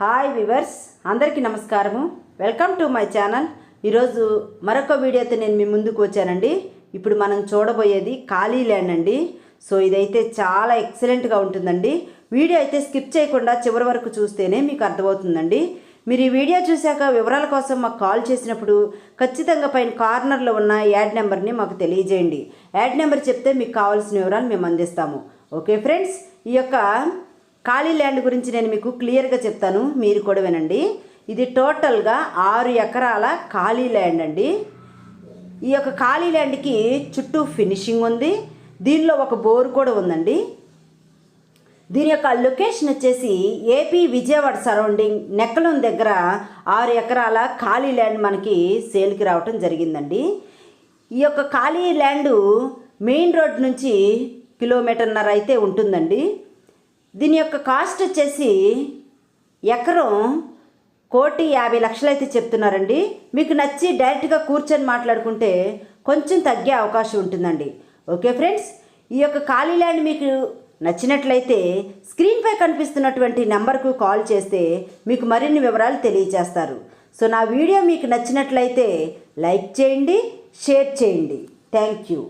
Hi viewers అందరికీ నమస్కారము. Welcome to my channel. ఈరోజు మరొక వీడియోతో నేను మీ ముందుకు వచ్చానండి. ఇప్పుడు మనం చూడబోయేది ఖాళీ ల్యాండ్ అండి. సో ఇదైతే చాలా ఎక్సలెంట్గా ఉంటుందండి. వీడియో అయితే స్కిప్ చేయకుండా చివరి వరకు చూస్తేనే మీకు అర్థమవుతుందండి. మీరు ఈ వీడియో చూశాక వివరాల కోసం మాకు కాల్ చేసినప్పుడు ఖచ్చితంగా పైన కార్నర్లో ఉన్న యాడ్ నెంబర్ని మాకు తెలియజేయండి. యాడ్ నెంబర్ చెప్తే మీకు కావాల్సిన వివరాలు మేము అందిస్తాము. ఓకే ఫ్రెండ్స్ ఈ యొక్క ఖాళీ ల్యాండ్ గురించి నేను మీకు క్లియర్గా చెప్తాను మీరు కూడా వినండి. ఇది టోటల్గా ఆరు ఎకరాల ఖాళీ ల్యాండ్ అండి. ఈ యొక్క ఖాళీ ల్యాండ్కి చుట్టూ ఫినిషింగ్ ఉంది. దీనిలో ఒక బోర్ కూడా ఉందండి. దీని యొక్క లొకేషన్ వచ్చేసి ఏపీ విజయవాడ సరౌండింగ్ నెక్కలం దగ్గర ఆరు ఎకరాల ఖాళీ ల్యాండ్ మనకి సేల్కి రావటం జరిగిందండి. ఈ యొక్క ఖాళీ ల్యాండ్ మెయిన్ రోడ్ నుంచి కిలోమీటర్న్నర అయితే ఉంటుందండి. దీని యొక్క కాస్ట్ వచ్చేసి ఎకరం కోటి యాభై లక్షలు అయితే చెప్తున్నారండి. మీకు నచ్చి డైరెక్ట్గా కూర్చొని మాట్లాడుకుంటే కొంచెం తగ్గే అవకాశం ఉంటుందండి. Okay friends? ఈ యొక్క ఖాళీ ల్యాండ్ మీకు నచ్చినట్లయితే స్క్రీన్పై కనిపిస్తున్నటువంటి నెంబర్కు కాల్ చేస్తే మీకు మరిన్ని వివరాలు తెలియజేస్తారు సో నా వీడియో మీకు నచ్చినట్లయితే లైక్ చేయండి షేర్ చేయండి. Thank you